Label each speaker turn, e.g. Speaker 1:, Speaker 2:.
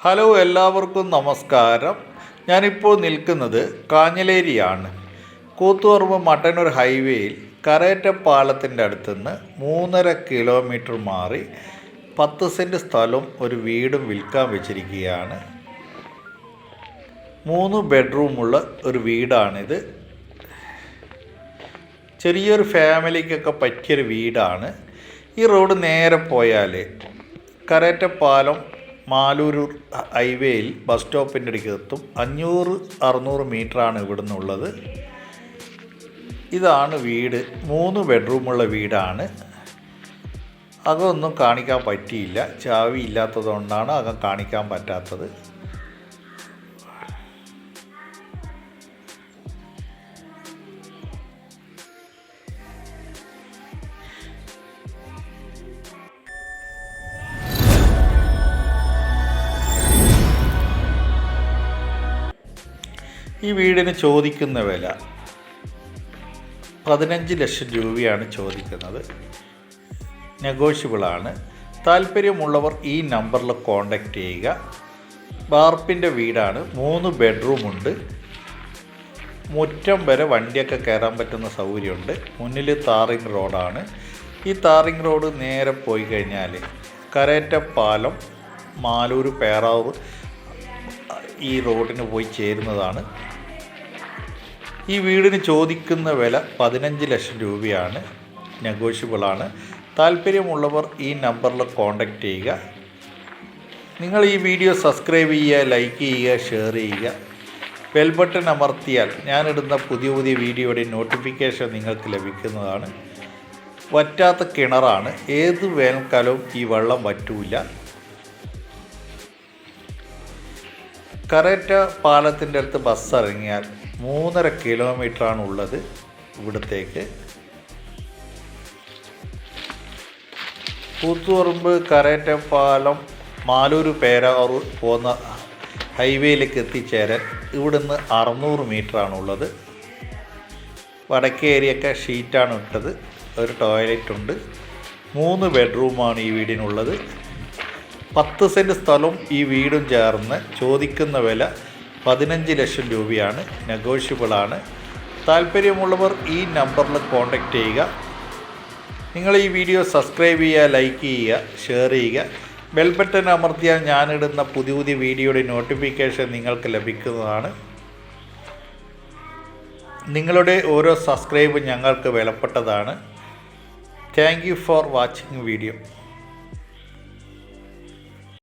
Speaker 1: Hello എല്ലാവർക്കും നമസ്കാരം. ഞാനിപ്പോൾ നിൽക്കുന്നത് കാഞ്ഞിലേരിയാണ്. കൂത്തുപറമ്പ് മട്ടന്നൂർ ഹൈവേയിൽ കരേറ്റ പാലത്തിന്റെ അടുത്തുനിന്ന് മൂന്നര കിലോമീറ്റർ മാറി പത്ത് സെന്റ് സ്ഥലവും ഒരു വീടും വിൽക്കാൻ വെച്ചിരിക്കുകയാണ്. മൂന്ന് ബെഡ്റൂമുള്ള ഒരു വീടാണിത്. ചെറിയൊരു ഫാമിലിക്കൊക്കെ പറ്റിയൊരു വീടാണ്. ഈ റോഡ് നേരെ പോയാൽ കരേറ്റപ്പാലം മാലൂർ ഹൈവേയിൽ ബസ് സ്റ്റോപ്പിന്റെ അടുക്ക് എത്തും അഞ്ഞൂറ് അറുന്നൂറ് മീറ്ററാണ് ഇവിടെ നിന്നുള്ളത് ഇതാണ് വീട്. മൂന്ന് ബെഡ്റൂമുള്ള വീടാണ്. അകമൊന്നും കാണിക്കാൻ പറ്റിയില്ല. ചാവി ഇല്ലാത്തതുകൊണ്ടാണ് അകം കാണിക്കാൻ പറ്റാത്തത്. ഈ വീടിന് ചോദിക്കുന്ന വില പതിനഞ്ച് ലക്ഷം രൂപയാണ് ചോദിക്കുന്നത്. നെഗോഷ്യബിളാണ്. താല്പര്യമുള്ളവർ ഈ നമ്പറിൽ കോണ്ടാക്റ്റ് ചെയ്യുക. വാർപ്പിന്റെ വീടാണ്. മൂന്ന് ബെഡ്റൂമുണ്ട്. മുറ്റം വരെ വണ്ടിയൊക്കെ കയറാൻ പറ്റുന്ന സൗകര്യമുണ്ട്. മുന്നിൽ താറിങ് റോഡാണ്. ഈ താറിങ് റോഡ് നേരെ പോയി കഴിഞ്ഞാൽ കരേറ്റപ്പാലം മാലൂർ പേറാവൂർ ഈ റോഡിന് പോയി ചേരുന്നതാണ്. ഈ വീടിന് ചോദിക്കുന്ന വില പതിനഞ്ച് ലക്ഷം രൂപയാണ്. നെഗോഷ്യബിളാണ്. താല്പര്യമുള്ളവർ ഈ നമ്പറിൽ കോൺടാക്റ്റ് ചെയ്യുക. നിങ്ങൾ ഈ വീഡിയോ സബ്സ്ക്രൈബ് ചെയ്യുക ലൈക്ക് ചെയ്യുക ഷെയർ ചെയ്യുക. ബെൽ ബട്ടൺ അമർത്തിയാൽ ഞാനിടുന്ന പുതിയ പുതിയ വീഡിയോയുടെ നോട്ടിഫിക്കേഷൻ നിങ്ങൾക്ക് ലഭിക്കുന്നതാണ്. വറ്റാത്ത കിണറാണ്. ഏത് വേനൽക്കാലവും ഈ വെള്ളം വറ്റൂല. കരേറ്റ പാലത്തിന്റെ അടുത്ത് ബസ് ഇറങ്ങിയാൽ മൂന്നര കിലോമീറ്ററാണ് ഉള്ളത് ഇവിടത്തേക്ക്. കൂത്തുപറമ്പ് കരേറ്റ പാലം മാലൂർ പേരാറൂർ പോകുന്ന ഹൈവേയിലേക്ക് എത്തിച്ചേരാൻ ഇവിടുന്ന് അറുന്നൂറ് ഉള്ളത് വടക്കേ ഏരിയൊക്കെ ഷീറ്റാണ് ഇട്ടത്. ഒരു ടോയ്ലറ്റ് ഉണ്ട്. മൂന്ന് ബെഡ്റൂമാണ് ഈ വീടിനുള്ളത്. പത്ത് സെന്റ് സ്ഥലവും ഈ വീടും ചേർന്ന് ചോദിക്കുന്ന വില പതിനഞ്ച് ലക്ഷം രൂപയാണ്. നെഗോഷ്യബിളാണ്. താല്പര്യമുള്ളവർ ഈ നമ്പറിൽ കോൺടാക്റ്റ് ചെയ്യുക. നിങ്ങൾ ഈ വീഡിയോ സബ്സ്ക്രൈബ് ചെയ്യുക ലൈക്ക് ചെയ്യുക ഷെയർ ചെയ്യുക. ബെൽ ബട്ടൺ അമർത്തിയാൽ ഞാനിടുന്ന പുതിയ പുതിയ വീഡിയോയുടെ നോട്ടിഫിക്കേഷൻ നിങ്ങൾക്ക് ലഭിക്കുന്നതാണ്. നിങ്ങളുടെ ഓരോ സബ്സ്ക്രൈബ് ഞങ്ങൾക്ക് വിലപ്പെട്ടതാണ്. Thank you for watching video.